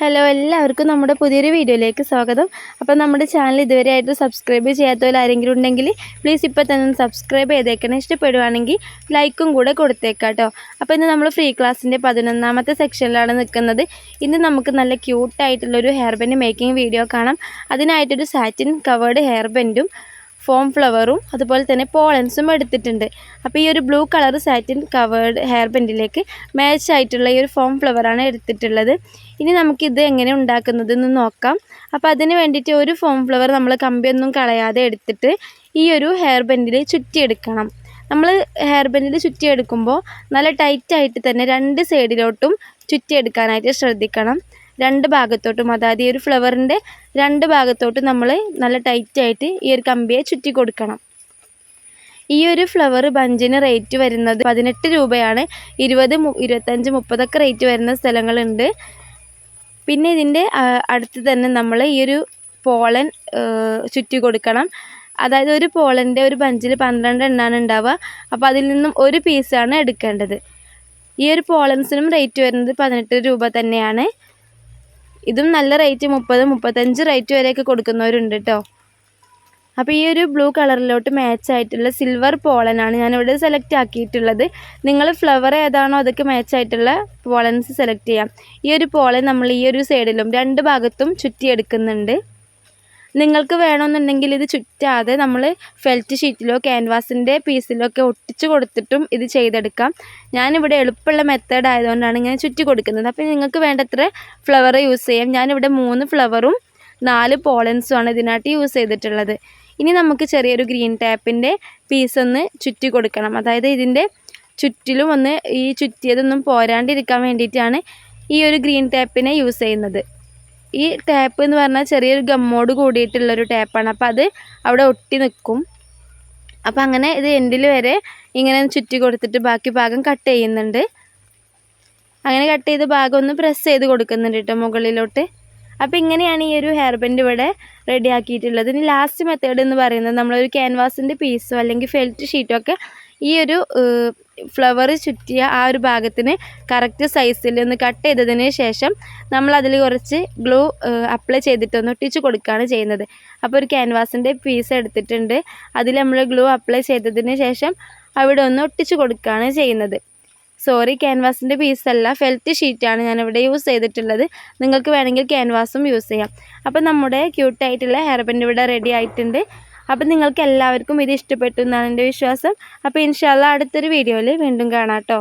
Hello എല്ലാവർക്കും നമ്മുടെ പുതിയൊരു വീഡിയോയിലേക്ക് സ്വാഗതം. അപ്പോൾ നമ്മുടെ ചാനൽ ഇതുവരെ ആയിട്ട് സബ്സ്ക്രൈബ് ചെയ്യാത്തവർ ആരെങ്കിലും ഉണ്ടെങ്കിൽ പ്ലീസ് ഇപ്പോൾ തന്നെ സബ്സ്ക്രൈബ് ചെയ്തേക്കണം. ഇഷ്ടപ്പെടുവാണെങ്കിൽ ലൈക്കും കൂടെ കൊടുത്തേക്കാട്ടോ. അപ്പോൾ ഇന്ന് നമ്മൾ ഫ്രീ ക്ലാസ്സിന്റെ പതിനൊന്നാമത്തെ സെക്ഷനിലാണ് നിൽക്കുന്നത്. ഇന്ന് നമുക്ക് നല്ല ക്യൂട്ടായിട്ടുള്ളൊരു ഹെയർ ബെൻഡ് മേക്കിംഗ് വീഡിയോ കാണാം. അതിനായിട്ടൊരു സാറ്റിൻ കവേർഡ് ഹെയർ ബാൻഡും ഫോം ഫ്ലവറും അതുപോലെ തന്നെ പോളൻസും എടുത്തിട്ടുണ്ട്. അപ്പോൾ ഈ ഒരു blue colour satin covered hair ബെൻഡിലേക്ക് match ആയിട്ടുള്ള ഈ ഒരു ഫോം ഫ്ലവറാണ് എടുത്തിട്ടുള്ളത്. ഇനി നമുക്കിത് എങ്ങനെ ഉണ്ടാക്കുന്നതെന്ന് നോക്കാം. അപ്പോൾ അതിന് വേണ്ടിയിട്ട് ഒരു ഫോം ഫ്ലവർ നമ്മൾ കമ്പിയൊന്നും കളയാതെ എടുത്തിട്ട് ഈ ഒരു ഹെയർ ബെൻഡിൽ ചുറ്റിയെടുക്കണം. നമ്മൾ ഹെയർ ബെൻഡിൽ ചുറ്റിയെടുക്കുമ്പോൾ നല്ല ടൈറ്റായിട്ട് തന്നെ രണ്ട് സൈഡിലോട്ടും ചുറ്റിയെടുക്കാനായിട്ട് ശ്രദ്ധിക്കണം. രണ്ട് ഭാഗത്തോട്ടും അതായത് ഈ ഒരു ഫ്ലവറിന്റെ രണ്ട് ഭാഗത്തോട്ടും നമ്മൾ നല്ല ടൈറ്റായിട്ട് ഈ ഒരു കമ്പിയെ ചുറ്റി കൊടുക്കണം. ഈ ഒരു ഫ്ലവർ ബഞ്ചിന് റേറ്റ് വരുന്നത് പതിനെട്ട് രൂപയാണ്. ഇരുപത് ഇരുപത്തഞ്ച് മുപ്പതൊക്കെ റേറ്റ് വരുന്ന സ്ഥലങ്ങളുണ്ട്. പിന്നെ ഇതിന്റെ അടുത്ത് തന്നെ നമ്മൾ ഈ ഒരു പോളൻ ചുറ്റി കൊടുക്കണം. അതായത് ഒരു പോളന്റെ ഒരു ബഞ്ചിൽ പന്ത്രണ്ട് എണ്ണാണ് ഉണ്ടാവുക. അപ്പോൾ അതിൽ നിന്നും ഒരു പീസാണ് എടുക്കേണ്ടത്. ഈ ഒരു പോളൻസിനും റേറ്റ് വരുന്നത് പതിനെട്ട് രൂപ തന്നെയാണ്. ഇതും നല്ല റേറ്റ് മുപ്പത് മുപ്പത്തഞ്ച് റേറ്റ് വരെയൊക്കെ കൊടുക്കുന്നവരുണ്ട് കേട്ടോ അപ്പോൾ ഈ ഒരു ബ്ലൂ കളറിലോട്ട് മാച്ച് ആയിട്ടുള്ള സിൽവർ പോളനാണ് ഞാനിവിടെ സെലക്ട് ആക്കിയിട്ടുള്ളത്. നിങ്ങൾ ഫ്ലവർ ഏതാണോ അതൊക്കെ മാച്ച് ആയിട്ടുള്ള പോളൻസ് സെലക്ട് ചെയ്യാം. ഈ ഒരു പോളൻ നമ്മൾ ഈ ഒരു സൈഡിലും രണ്ട് ഭാഗത്തും ചുറ്റിയെടുക്കുന്നുണ്ട്. നിങ്ങൾക്ക് വേണമെന്നുണ്ടെങ്കിൽ ഇത് ചുറ്റാതെ നമ്മൾ ഫെൽറ്റ് ഷീറ്റിലോ ക്യാൻവാസിന്റെ പീസിലോ ഒക്കെ ഒട്ടിച്ച് കൊടുത്തിട്ടും ഇത് ചെയ്തെടുക്കാം. ഞാനിവിടെ എളുപ്പമുള്ള മെത്തേഡ് ആയതുകൊണ്ടാണ് ഇങ്ങനെ ചുറ്റി കൊടുക്കുന്നത്. അപ്പോൾ നിങ്ങൾക്ക് വേണ്ടത്ര ഫ്ലവർ യൂസ് ചെയ്യാം. ഞാനിവിടെ മൂന്ന് ഫ്ലവറും നാല് പോളൻസുമാണ് ഇതിനായിട്ട് യൂസ് ചെയ്തിട്ടുള്ളത്. ഇനി നമുക്ക് ചെറിയൊരു ഗ്രീൻ ടാപ്പിന്റെ പീസ് ഒന്ന് ചുറ്റി കൊടുക്കണം. അതായത് ഇതിന്റെ ചുറ്റിലും ഒന്ന് ഈ ചുറ്റിയതൊന്നും പോരാണ്ടിരിക്കാൻ വേണ്ടിയിട്ടാണ് ഈ ഒരു ഗ്രീൻ ടാപ്പിനെ യൂസ് ചെയ്യുന്നത്. ഈ ടാപ്പ് എന്ന് പറഞ്ഞാൽ ചെറിയൊരു ഗമ്മോട് കൂടിയിട്ടുള്ളൊരു ടാപ്പാണ് അപ്പോൾ അത് അവിടെ ഒട്ടി നിൽക്കും അപ്പോൾ അങ്ങനെ ഇത് എൻഡിൽ വരെ ഇങ്ങനെ ചുറ്റി കൊടുത്തിട്ട് ബാക്കി ഭാഗം കട്ട് ചെയ്യുന്നുണ്ട്. അങ്ങനെ കട്ട് ചെയ്ത ഭാഗം ഒന്ന് പ്രസ് ചെയ്ത് കൊടുക്കുന്നുണ്ട് കേട്ടോ മുകളിലോട്ട്. അപ്പോൾ ഇങ്ങനെയാണ് ഈ ഒരു ഹെയർ ബാൻഡ് ഇവിടെ റെഡി ആക്കിയിട്ടുള്ളത്. ഇനി ലാസ്റ്റ് മെത്തേഡ് എന്ന് പറയുന്നത് നമ്മളൊരു ക്യാൻവാസിന്റെ പീസോ അല്ലെങ്കിൽ ഫെൽറ്റ് ഷീറ്റോ ഒക്കെ ഈ ഒരു ഫ്ലവർ ചുറ്റിയ ആ ഒരു ഭാഗത്തിന് കറക്റ്റ് സൈസിൽ ഒന്ന് കട്ട് ചെയ്തതിന് ശേഷം നമ്മൾ അതിൽ കുറച്ച് ഗ്ലൂ അപ്ലൈ ചെയ്തിട്ടൊന്ന് ഒട്ടിച്ച് കൊടുക്കുകയാണ് ചെയ്യുന്നത്. അപ്പോൾ ഒരു ക്യാൻവാസിന്റെ പീസ് എടുത്തിട്ടുണ്ട്. അതിൽ നമ്മൾ ഗ്ലൂ അപ്ലൈ ചെയ്തതിന് ശേഷം അവിടെ ഒന്ന് ഒട്ടിച്ച് കൊടുക്കുകയാണ് ചെയ്യുന്നത്. സോറി ക്യാൻവാസിന്റെ പീസല്ല ഫെൽറ്റ് ഷീറ്റാണ് ഞാനിവിടെ യൂസ് ചെയ്തിട്ടുള്ളത്. നിങ്ങൾക്ക് വേണമെങ്കിൽ ക്യാൻവാസും യൂസ് ചെയ്യാം. അപ്പോൾ നമ്മുടെ ക്യൂട്ടായിട്ടുള്ള ഹെയർ ഇവിടെ റെഡി ആയിട്ടുണ്ട്. അപ്പം നിങ്ങൾക്ക് എല്ലാവർക്കും ഇത് ഇഷ്ടപ്പെട്ടു എന്നാണ് എന്റെ വിശ്വാസം. അപ്പോൾ ഇൻഷാല്ല അടുത്തൊരു വീഡിയോയിൽ വീണ്ടും കാണാം കേട്ടോ.